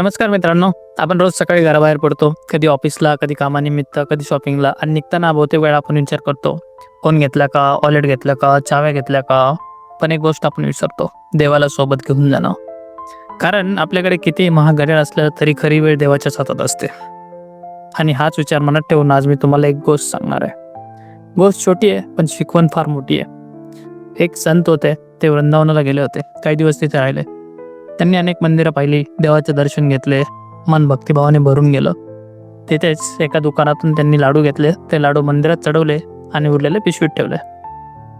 नमस्कार मित्रांनो आपण रोज सकाळी घराबाहेर पडतो. कधी ऑफिसला कधी कामानिमित्त कधी शॉपिंगला आणि निघताना बहुतेक वेळा आपण विचार करतो. फोन घेतला का वॉलेट घेतला का चाव्या घेतल्या का? पण एक गोष्ट आपण विसरतो देवाला सोबत घेऊन जाणं. कारण आपल्याकडे किती महागड्याळ असलं तरी खरी वेळ देवाच्याच हातात असते. आणि हाच विचार मनात ठेवून आज मी तुम्हाला एक गोष्ट सांगणार आहे. गोष्ट छोटी आहे पण शिकवण फार मोठी आहे. एक संत होते ते वृंदावनाला गेले होते. काही दिवस तिथे राहिले. त्यांनी अनेक मंदिरं पाहिली देवाचे दर्शन घेतले मन भक्तिभावाने भरून गेलं. तिथेच एका दुकानातून त्यांनी लाडू घेतले ते लाडू मंदिरात चढवले आणि उरलेले पिशवीत ठेवले.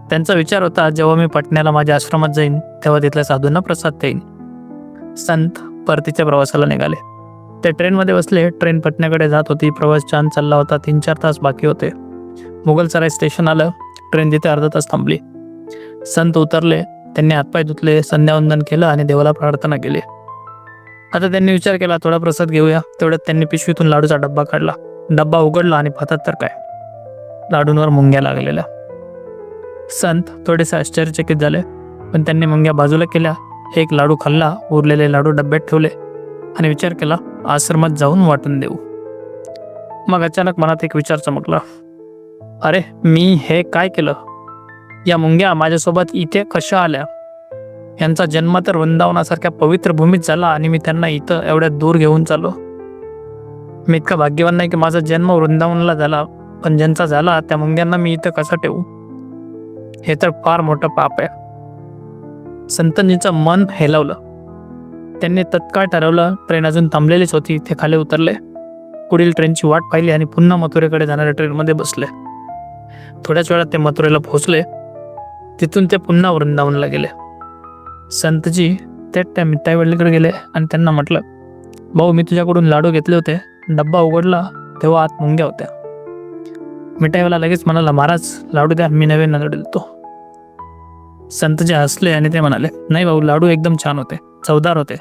त्यांचा विचार होता जेव्हा मी पटण्याला माझ्या आश्रमात जाईन तेव्हा तिथल्या साधूंना प्रसाद देईन. संत परतीच्या प्रवासाला निघाले. ते ट्रेनमध्ये बसले ट्रेन पटण्याकडे जात होती प्रवास छान चालला होता तीन चार तास बाकी होते. मुघलसराय स्टेशन आलं ट्रेन तिथे अर्धा तास थांबली. संत उतरले त्यांनी हातपाय धुतले संध्यावंदन केलं आणि देवाला प्रार्थना केली. आता त्यांनी विचार केला थोडा प्रसाद घेऊया. तेवढ्यात त्यांनी पिशवीतून लाडूचा डब्बा काढला. डब्बा उघडला आणि पाहतात तर काय? लाडूंवर मुंग्या लागलेल्या. संत थोडेसे आश्चर्यचकित झाले पण त्यांनी मुंग्या बाजूला केल्या. एक लाडू खाल्ला उरलेले लाडू डब्यात ठेवले आणि विचार केला आश्रमात जाऊन वाटून देऊ. मग अचानक मनात एक विचार चमकला. अरे मी हे काय केलं? या मुंग्या माझ्यासोबत इथे कशा आल्या? यांचा जन्म तर वृंदावनासारख्या पवित्र भूमीत झाला आणि मी त्यांना इथं एवढ्या दूर घेऊन चालो मी इतका भाग्यवान नाही की माझा जन्म वृंदावनला झाला पण ज्यांचा झाला त्या मुंग्यांना मी इथं कसा ठेवू? हे तर फार मोठं पाप आहे. संतजीचं मन हेलवलं. त्यांनी तत्काळ ठरवलं ट्रेन अजून थांबलेलीच होती ते खाली उतरले. पुढील ट्रेनची वाट पाहिली आणि पुन्हा मथुरेकडे जाणाऱ्या ट्रेनमध्ये बसले. थोड्याच वेळात ते मथुरेला पोहोचले. तिथून ते पुन्हा वृंदावनला गेले. संतजी ते त्या मिठाईवडीकडे गेले आणि त्यांना म्हटलं भाऊ मी तुझ्याकडून लाडू घेतले होते. डब्बा उघडला तेव्हा आत मुंग्या होत्या. मिठाईवाला लगेच म्हणाला महाराज लाडू द्या मी नवीन लाडू देतो. संतजी हसले आणि ते म्हणाले नाही भाऊ लाडू एकदम छान होते चवदार होते.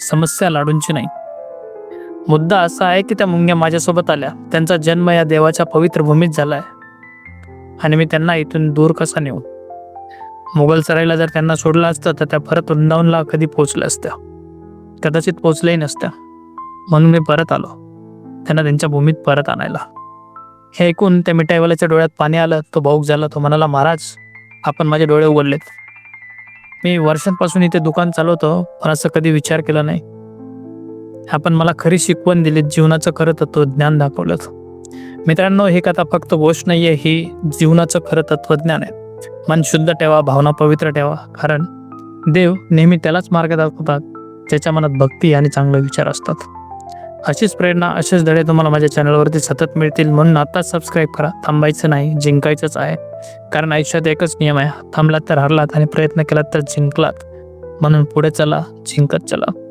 समस्या लाडूंची नाही. मुद्दा असा आहे की त्या मुंग्या माझ्यासोबत आल्या. त्यांचा जन्म या देवाच्या पवित्र भूमीत झाला आहे आणि मी त्यांना इथून दूर कसा नेऊ? मुघलसरायला जर त्यांना सोडलं असतं तर त्या परत वृंदावनला कधी पोचलं असतं कदाचित पोचलंही नसतं म्हणून मी परत आलो. त्यांना त्यांच्या भूमीत परत आणायला. हे ऐकून त्या मिठाईवाल्याच्या डोळ्यात पाणी आलं. तो भाऊक झाला. तो म्हणाला महाराज आपण माझे डोळे उघडलेत. मी वर्षांपासून इथे दुकान चालवतो पण असं कधी विचार केला नाही. आपण मला खरी शिकवण दिली जीवनाचं खरं तत्व ज्ञान दाखवलं मित्रांनो ही कथा फक्त गोष्ट आहे ही जीवनाचं खरं तत्वज्ञान आहे. मन शुद्ध ठेवा भावना पवित्र ठेवा. कारण देव नेहमी त्यालाच मार्ग दाखवतात ज्याच्या मनात भक्ती आणि चांगले विचार असतात. अशीच प्रेरणा असेच धडे तुम्हाला माझ्या चॅनलवरती सतत मिळतील. म्हणून आत्ताच सबस्क्राईब करा. थांबायचं नाही जिंकायचंच आहे. कारण आयुष्यात एकच नियम आहे. थांबलात तर हरलात आणि प्रयत्न केलात तर जिंकलात. म्हणून पुढे चला जिंकत चला.